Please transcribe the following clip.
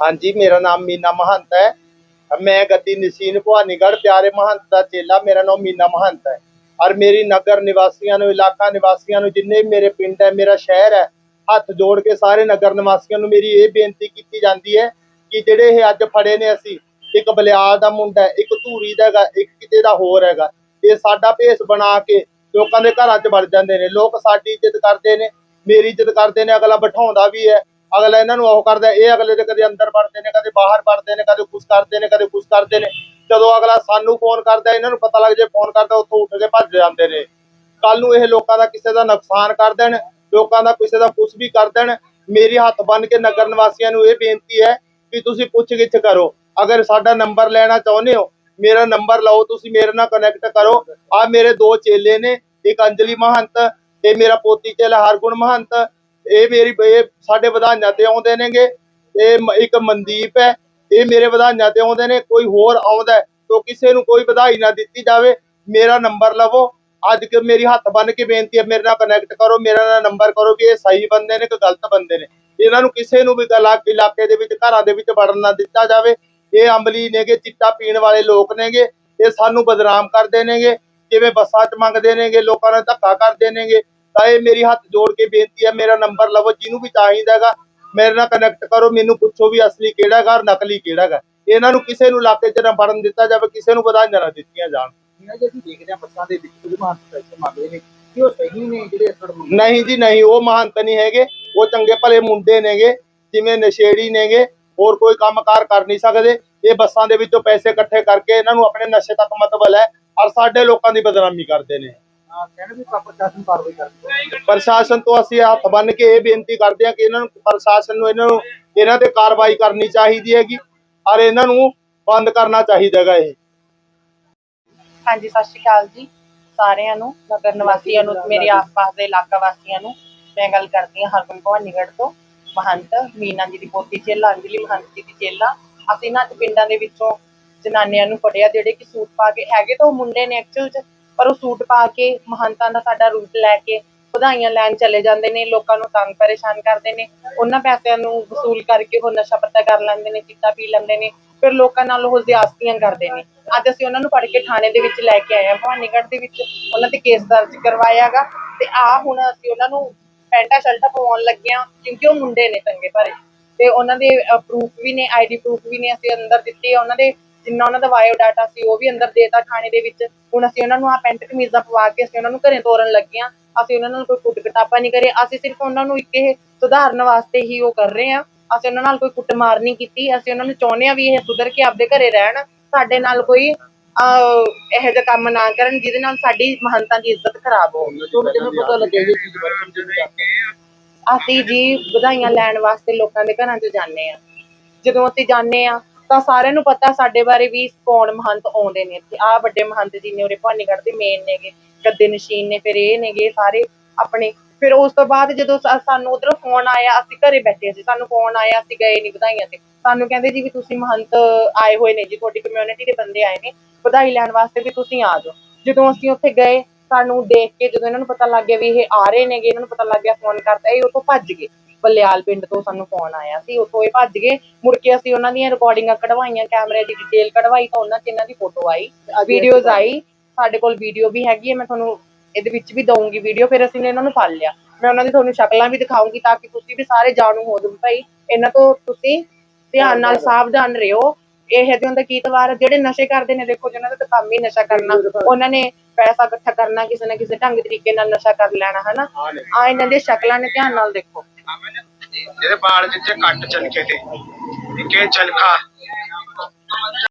ਹਾਂਜੀ, ਮੇਰਾ ਨਾਮ ਮੀਨਾ ਮਹੰਤ ਹੈ। ਮੈਂ ਗੱਦੀ ਨਸੀਨ ਭਵਾਨੀਗੜ੍ਹ, ਪਿਆਰੇ ਮਹੰਤ ਦਾ ਚੇਲਾ, ਮੇਰਾ ਨਾਮ ਮੀਨਾ ਮਹੰਤ ਹੈ। ਔਰ ਮੇਰੀ ਨਗਰ ਨਿਵਾਸੀਆਂ ਨੂੰ, ਇਲਾਕਾ ਨਿਵਾਸੀਆਂ ਨੂੰ, ਜਿੰਨੇ ਵੀ ਮੇਰੇ ਪਿੰਡ ਹੈ, ਮੇਰਾ ਸ਼ਹਿਰ ਹੈ, ਹੱਥ ਜੋੜ ਕੇ ਸਾਰੇ ਨਗਰ ਨਿਵਾਸੀਆਂ ਨੂੰ ਮੇਰੀ ਇਹ ਬੇਨਤੀ ਕੀਤੀ ਜਾਂਦੀ ਹੈ ਕਿ ਜਿਹੜੇ ਇਹ ਅੱਜ ਫੜੇ ਨੇ ਅਸੀਂ, ਇੱਕ ਬਲਿਆਲ ਦਾ ਮੁੰਡਾ ਇੱਕ ਧੂਰੀ ਦਾ ਹੈਗਾ, ਇੱਕ ਕਿਤੇ ਦਾ ਹੋਰ ਹੈਗਾ, ਇਹ ਸਾਡਾ ਭੇਸ ਬਣਾ ਕੇ ਲੋਕਾਂ ਦੇ ਘਰਾਂ 'ਚ ਵੜ ਜਾਂਦੇ ਨੇ। ਲੋਕ ਸਾਡੀ ਇੱਜ਼ਤ ਕਰਦੇ ਨੇ, ਮੇਰੀ ਇੱਜ਼ਤ ਕਰਦੇ ਨੇ, ਅਗਲਾ ਬਿਠਾਉਂਦਾ ਵੀ ਹੈ। ਅਗਲਾ ਇਹਨਾਂ ਨੂੰ ਉਹ ਕਰਦਾ, ਇਹ ਅਗਲੇ ਦੇ ਕਦੇ ਅੰਦਰ ਵੜਦੇ ਨੇ, ਕਦੇ ਬਾਹਰ ਵੜਦੇ ਨੇ, ਕਦੇ ਕੁਛ ਕਰਦੇ ਨੇ, ਕਦੇ ਕੁਛ ਕਰਦੇ ਨੇ। ਜਦੋਂ ਅਗਲਾ ਸਾਨੂੰ ਫੋਨ ਕਰਦਾ, ਇਹਨਾਂ ਨੂੰ ਪਤਾ ਲੱਗ ਜੇ ਫੋਨ ਕਰਦਾ, ਉੱਥੋਂ ਉੱਠ ਕੇ ਭੱਜ ਜਾਂਦੇ ਨੇ। ਕੱਲ ਨੂੰ ਇਹ ਲੋਕਾਂ ਦਾ ਕਿਸੇ ਦਾ ਨੁਕਸਾਨ ਕਰ ਦੇਣ, ਲੋਕਾਂ ਦਾ ਕਿਸੇ ਦਾ ਕੁਛ ਵੀ ਕਰ ਦੇਣ, ਮੇਰੀ ਹੱਥ ਬੰਨ ਕੇ ਨਗਰ ਨਿਵਾਸੀਆਂ ਨੂੰ ਇਹ ਬੇਨਤੀ ਹੈ ਕਿ ਤੁਸੀਂ ਪੁੱਛ ਗਿੱਛ ਕਰੋ। ਅਗਰ ਸਾਡਾ ਨੰਬਰ ਲੈਣਾ ਚਾਹੁੰਦੇ ਹੋ, ਮੇਰਾ ਨੰਬਰ ਲਓ, ਤੁਸੀਂ ਮੇਰੇ ਨਾਲ ਕਨੈਕਟ ਕਰੋ। ਆ ਮੇਰੇ ਦੋ ਚੇਲੇ ਨੇ, ਇੱਕ ਅੰਜਲੀ ਮਹੰਤ ਤੇ ਮੇਰਾ ਪੋਤੀ ਚੇਲਾ ਹਰਗੁਣ ਮਹੰਤ। ਇਹ ਮੇਰੀ ਇਹ ਸਾਡੇ ਵਧਾਈਆਂ ਤੇ ਆਉਂਦੇ ਨੇਗੇ। ਇਹ ਇੱਕ ਮਨਦੀਪ ਹੈ। ਇਹ ਮੇਰੇ ਵਧਾਈਆਂ ਤੇ ਆਉਂਦੇ ਨੇ। ਕੋਈ ਹੋਰ ਆਉਂਦਾ ਤਾਂ ਕਿਸੇ ਨੂੰ ਕੋਈ ਵਧਾਈ ਨਾ ਦਿੱਤੀ ਜਾਵੇ। ਮੇਰਾ ਨੰਬਰ ਲਵੋ। ਅੱਜ ਕਿ ਮੇਰੀ ਹੱਥ ਬੰਨ ਕੇ ਬੇਨਤੀ ਹੈ, ਮੇਰੇ ਨਾਲ ਕਨੈਕਟ ਕਰੋ, ਮੇਰਾ ਨਾਲ ਨੰਬਰ ਕਰੋ ਵੀ ਇਹ ਸਹੀ ਬੰਦੇ ਨੇ ਕਿ ਗਲਤ ਬੰਦੇ ਨੇ। ਇਹਨਾਂ ਨੂੰ ਕਿਸੇ ਨੂੰ ਵੀ ਗਲਾ ਇਲਾਕੇ ਦੇ ਵਿੱਚ, ਘਰਾਂ ਦੇ ਵਿੱਚ ਵੜਨ ਨਾ ਦਿੱਤਾ ਜਾਵੇ। ਇਹ ਅੰਬਲੀ ਨੇਗੇ, ਚਿੱਟਾ ਪੀਣ ਵਾਲੇ ਲੋਕ ਨੇਗੇ। ਇਹ ਸਾਨੂੰ ਬਦਨਾਮ ਕਰਦੇ ਨੇਗੇ। ਜਿਵੇਂ ਬੱਸਾਂ 'ਚ ਮੰਗਦੇ ਨੇਗੇ, ਲੋਕਾਂ ਨਾਲ ਧੱਕਾ ਕਰਦੇ ਨੇਗੇ। ਤਾਂ ਇਹ ਮੇਰੀ ਹੱਥ ਜੋੜ ਕੇ ਬੇਨਤੀ ਹੈ ਮੇਰਾ ਨੰਬਰ ਲਵੋ ਜਿਹਨੂੰ ਵੀ ਚਾਹੀਦਾ ਹੈਗਾ ਮੇਰੇ ਨਾਲ ਕਨੈਕਟ ਕਰੋ ਮੈਨੂੰ ਪੁੱਛੋ ਵੀ ਅਸਲੀ ਕਿਹੜਾ ਹੈਗਾ ਔਰ ਨਕਲੀ ਕਿਹੜਾ ਹੈਗਾ। ਇਹਨਾਂ ਨੂੰ ਕਿਸੇ ਨੂੰ ਇਲਾਕੇ 'ਚ ਨਾ ਵੜਨ ਦਿੱਤਾ ਜਾਵੇ ਕਿਸੇ ਨੂੰ ਵਧਾਈਆਂ ਨਾ ਦਿੱਤੀਆਂ ਜਾਣ। ਹਾਂ ਨਹੀਂ ਜੀ ਨਹੀਂ ਉਹ ਮਹੰਤ ਨਹੀਂ ਹੈਗੇ। ਉਹ ਚੰਗੇ ਭਲੇ ਮੁੰਡੇ ਨੇਗੇ ਜਿਵੇਂ ਨਸ਼ੇੜੀ ਨੇਗੇ ਹੋਰ ਕੋਈ ਕੰਮਕਾਰ ਕਰ ਨਹੀਂ ਸਕਦੇ। ਇਹ ਬੱਸਾਂ ਦੇ ਵਿੱਚੋਂ ਪੈਸੇ ਇਕੱਠੇ ਕਰਕੇ ਇਹਨਾਂ ਨੂੰ ਆਪਣੇ ਨਸ਼ੇ ਤੱਕ ਮਤਬਲ ਹੈ ਔਰ ਸਾਡੇ ਲੋਕਾਂ ਦੀ ਬਦਨਾਮੀ ਕਰਦੇ ਨੇ। ਪ੍ਰਸ਼ਾਸਨ ਤੋਂ ਅਸੀਂ ਹੱਥ ਬੰਨ ਕੇ ਇਹ ਬੇਨਤੀ ਕਰਦੇ ਹਾਂ ਕਿ ਇਹਨਾਂ ਨੂੰ ਪ੍ਰਸ਼ਾਸਨ ਨੂੰ ਇਹਨਾਂ ਨੂੰ ਇਹਨਾਂ ਤੇ ਕਾਰਵਾਈ ਕਰਨੀ ਚਾਹੀਦੀ ਹੈਗੀ ਔਰ ਇਹਨਾਂ ਨੂੰ ਬੰਦ ਕਰਨਾ ਚਾਹੀਦਾ ਹੈਗਾ ਇਹ। ਹਾਂਜੀ ਸਤਿ ਸ਼੍ਰੀ ਅਕਾਲ ਜੀ ਸਾਰਿਆਂ ਨੂੰ ਨਗਰ ਨਿਵਾਸੀਆਂ ਨੂੰ ਮੇਰੇ ਆਸ-ਪਾਸ ਦੇ ਇਲਾਕਾ ਵਾਸੀਆਂ ਨੂੰ ਮੈਂ ਗੱਲ ਕਰਦੀ ਹਾਂ ਹਰਗੁਣ ਭਵਾਨੀਗੜ੍ਹ ਤੋਂ। ਮਹੰਤ ਮੀਨਾ ਜੀ ਦੀ ਪੋਤੀ ਚੇਲਾ ਅੰਜਲੀ ਮਹੰਤ ਜੀ ਦੀ ਚੇਲਾ। ਅਸੀਂ ਨਾ ਪਿੰਡਾਂ ਦੇ ਵਿੱਚੋਂ ਜਨਾਨੀਆਂ ਨੂੰ ਫੜਿਆ ਜਿਹੜੇ ਕਿ ਸੂਟ ਪਾ ਕੇ ਹੈਗੇ ਤਾਂ ਉਹ ਮੁੰਡੇ ਨੇ ਐਕਚੁਅਲ 'ਚ। ਪਰ ਉਹ ਸੂਟ ਪਾ ਕੇ ਮਹੰਤਾਂ ਦਾ ਸਾਡਾ ਰੂਟ ਲੈ ਕੇ ਵਧਾਈਆਂ ਲੈਣ ਚਲੇ ਜਾਂਦੇ ਨੇ, ਲੋਕਾਂ ਨੂੰ ਤੰਗ ਪਰੇਸ਼ਾਨ ਕਰਦੇ ਨੇ, ਉਹਨਾਂ ਪੈਸਿਆਂ ਨੂੰ ਵਸੂਲ ਕਰਕੇ ਉਹ ਨਸ਼ਾ ਪੱਤਾ ਕਰ ਲੈਂਦੇ ਨੇ, ਚਿੱਟਾ ਪੀ ਲੈਂਦੇ ਨੇ, ਫਿਰ ਲੋਕਾਂ ਨਾਲ ਉਹ ਜ਼ਿਆਦਤੀਆਂ ਕਰਦੇ ਨੇ। ਅੱਜ ਅਸੀਂ ਉਹਨਾਂ ਨੂੰ ਫੜ ਕੇ ਥਾਣੇ ਦੇ ਵਿੱਚ ਲੈ ਕੇ ਆਏ ਹਾਂ। ਭਵਾਨੀਗੜ੍ਹ ਦੇ ਵਿੱਚ ਉਹਨਾਂ ਤੇ ਕੇਸ ਦਰਜ ਕਰਵਾਇਆਗਾ ਤੇ ਆ ਹੁਣ ਅਸੀਂ ਉਹਨਾਂ ਨੂੰ ਪੈਂਟਾ ਸ਼ਰਟਾਂ ਪਵਾਉਣ ਲੱਗੇ ਹਾਂ ਕਿਉਂਕਿ ਉਹ ਮੁੰਡੇ ਨੇ, ਚੰਗੇ ਭਰੇ ਤੇ ਉਹਨਾਂ ਦੇ ਪ੍ਰੂਫ ਵੀ ਨੇ ਆਈਡੀ ਪ੍ਰੂਫ ਵੀ ਨੇ ਅਸੀਂ ਅੰਦਰ ਦਿੱਤੇ ਉਹਨਾਂ ਦੇ ਜਿੰਨਾ ਉਹਨਾਂ ਦਾ ਬਾਇਓ ਡਾਟਾ ਸੀ ਉਹ ਵੀ ਅੰਦਰ ਦੇਤਾ ਥਾਣੇ ਦੇ ਵਿੱਚ। ਹੁਣ ਅਸੀਂ ਉਹਨਾਂ ਨੂੰ ਆ ਪੈਂਟ ਕਮੀਜ਼ਾਂ ਪਵਾ ਕੇ ਅਸੀਂ ਉਹਨਾਂ ਨੂੰ ਘਰੇ ਤੋਰਨ ਲੱਗੇ ਹਾਂ। ਅਸੀਂ ਉਹਨਾਂ ਨਾਲ ਕੋਈ ਕੁੱਟ ਕਟਾਪਾ ਨਹੀਂ ਕਰੇ ਅਸੀਂ ਸਿਰਫ ਉਹਨਾਂ ਨੂੰ ਇੱਕ ਇਹ ਸੁਧਾਰਨ ਵਾਸਤੇ ਹੀ ਉਹ ਕਰ ਰਹੇ ਹਾਂ। ਅਸੀਂ ਉਹਨਾਂ ਨਾਲ ਕੋਈ ਕੁੱਟਮਾਰ ਨਹੀਂ ਕੀਤੀ। ਅਸੀਂ ਉਹਨਾਂ ਨੂੰ ਚਾਹੁੰਦੇ ਹਾਂ ਵੀ ਇਹ ਸੁਧਰ ਕੇ ਆਪਦੇ ਘਰੇ ਰਹਿਣ। ਸਾਡੇ ਨਾਲ ਕੋਈ ਇਹੋ ਜਿਹਾ ਕੰਮ ਨਾ ਕਰਨ ਜਿਹਦੇ ਨਾਲ ਸਾਡੀ ਮਹੰਤਾਂ ਦੀ ਇੱਜ਼ਤ ਖਰਾਬ ਹੋਵੇ ਤੁਹਾਨੂੰ ਕਿਵੇਂ ਪਤਾ ਲੱਗਿਆ ਇਹ ਚੀਜ਼ ਬਾਰੇ ਅਸੀਂ ਜੀ ਵਧਾਈਆਂ ਲੈਣ ਵਾਸਤੇ ਲੋਕਾਂ ਦੇ ਘਰਾਂ 'ਚ ਜਾਂਦੇ ਆ ਜਦੋਂ ਅਸੀਂ ਜਾਂਦੇ ਆ ਤਾਂ ਸਾਰਿਆਂ ਨੂੰ ਪਤਾ ਸਾਡੇ ਬਾਰੇ ਵੀ ਕੌਣ ਮਹੰਤ ਆਉਂਦੇ ਨੇ ਇੱਥੇ। ਆ ਵੱਡੇ ਮਹੰਤ ਜੀ ਨੇ ਉਰੇ ਭਾਨੀਗੜ੍ਹ ਦੇ ਮੇਨ ਨੇਗੇ, ਗੱਦੇ ਨਸ਼ੀਨ ਨੇ, ਫਿਰ ਇਹ ਨੇਗੇ ਸਾਰੇ ਆਪਣੇ। ਫਿਰ ਉਸ ਤੋਂ ਬਾਅਦ ਜਦੋਂ ਸਾਨੂੰ ਉਧਰੋਂ ਫੋਨ ਆਇਆ, ਅਸੀਂ ਘਰੇ ਬੈਠੇ ਸੀ। ਸਾਨੂੰ ਫੋਨ ਆਇਆ, ਅਸੀਂ ਗਏ ਨਹੀਂ ਵਧਾਈਆਂ ਤੇ। ਸਾਨੂੰ ਕਹਿੰਦੇ ਜੀ ਵੀ ਤੁਸੀਂ ਮਹੰਤ ਆਏ ਹੋਏ ਨੇ ਜੀ, ਤੁਹਾਡੀ ਕਮਿਊਨਿਟੀ ਦੇ ਬੰਦੇ ਆਏ ਨੇ। ਵਧਾਈ ਲੈਣ ਵਾਸਤੇ ਵੀ ਤੁਸੀਂ ਆ ਜਾਓ। ਜਦੋਂ ਅਸੀਂ ਉੱਥੇ ਗਏ, ਸਾਨੂੰ ਦੇਖ ਕੇ ਜਦੋਂ ਇਹਨਾਂ ਨੂੰ ਪਤਾ ਲੱਗ ਗਿਆ ਵੀ ਇਹ ਆ ਰਹੇ ਨੇਗੇ, ਇਹਨਾਂ ਨੂੰ ਪਤਾ ਲੱਗ ਗਿਆ ਫੋਨ ਕਰਤਾ, ਇਹ ਉਤੋਂ ਭੱਜ ਗਏ। ਬਲਿਆਲ ਪਿੰਡ ਤੋਂ ਸਾਨੂੰ ਫੋਨ ਆਇਆ ਸੀ। ਉੱਥੋਂ ਇਹ ਭੱਜ ਗਏ। ਮੁੜ ਕੇ ਅਸੀਂ ਉਹਨਾਂ ਦੀਆਂ ਰਿਕਾਰਡਿੰਗਾਂ ਕਢਵਾਈਆਂ ਕੈਮਰੇ ਦੀ ਡਿਟੇਲ ਕਢਵਾਈ ਤਾਂ ਉਹਨਾਂ 'ਚ ਇਹਨਾਂ ਦੀ ਫੋਟੋ ਆਈ। ਵੀਡੀਓਜ਼ ਆਈ। ਸਾਡੇ ਕੋਲ ਵੀਡੀਓ ਵੀ ਹੈਗੀ ਹੈ। ਮੈਂ ਤੁਹਾਨੂੰ ਇਹਦੇ ਵਿੱਚ ਵੀ ਦਊਂਗੀ ਵੀਡੀਓ ਫਿਰ ਅਸੀਂ ਨੇ ਇਹਨਾਂ ਨੂੰ ਫੜ ਲਿਆ। ਮੈਂ ਉਹਨਾਂ ਦੀ ਤੁਹਾਨੂੰ ਸ਼ਕਲਾਂ ਵੀ ਦਿਖਾਉਂਗੀ ਤਾਂ ਕਿ ਤੁਸੀਂ ਵੀ ਸਾਰੇ ਜਾਣੂ ਹੋ ਜਾਓ ਭਾਈ ਇਹਨਾਂ ਤੋਂ ਤੁਸੀਂ ਧਿਆਨ ਨਾਲ ਸਾਵਧਾਨ ਰਹੋ। ਇਹ ਜਿਹੇ ਹੁੰਦਾ ਕੀ ਤਵਾਰ ਜਿਹੜੇ ਨਸ਼ੇ ਕਰਦੇ ਨੇ ਦੇਖੋ ਜਿਹਨਾਂ ਦਾ ਕੰਮ ਹੀ ਨਸ਼ਾ ਕਰਨਾ। ਉਹਨਾਂ ਨੇ ਪੈਸਾ ਇਕੱਠਾ ਕਰਨਾ ਕਿਸੇ ਨਾ ਕਿਸੇ ਢੰਗ ਤਰੀਕੇ ਨਾਲ ਨਸ਼ਾ ਕਰ ਲੈਣਾ ਹਨਾ? ਆ ਇਹਨਾਂ ਦੀਆਂ ਸ਼ਕਲਾਂ ਨੇ ਧਿਆਨ ਨਾਲ ਦੇਖੋ। ਇਹਦੇ ਬਾਲ ਜਿੱਥੇ ਕੱਟ ਚਨਕੇ ਤੇ ਇੱਕੇ ਚਨਖਾ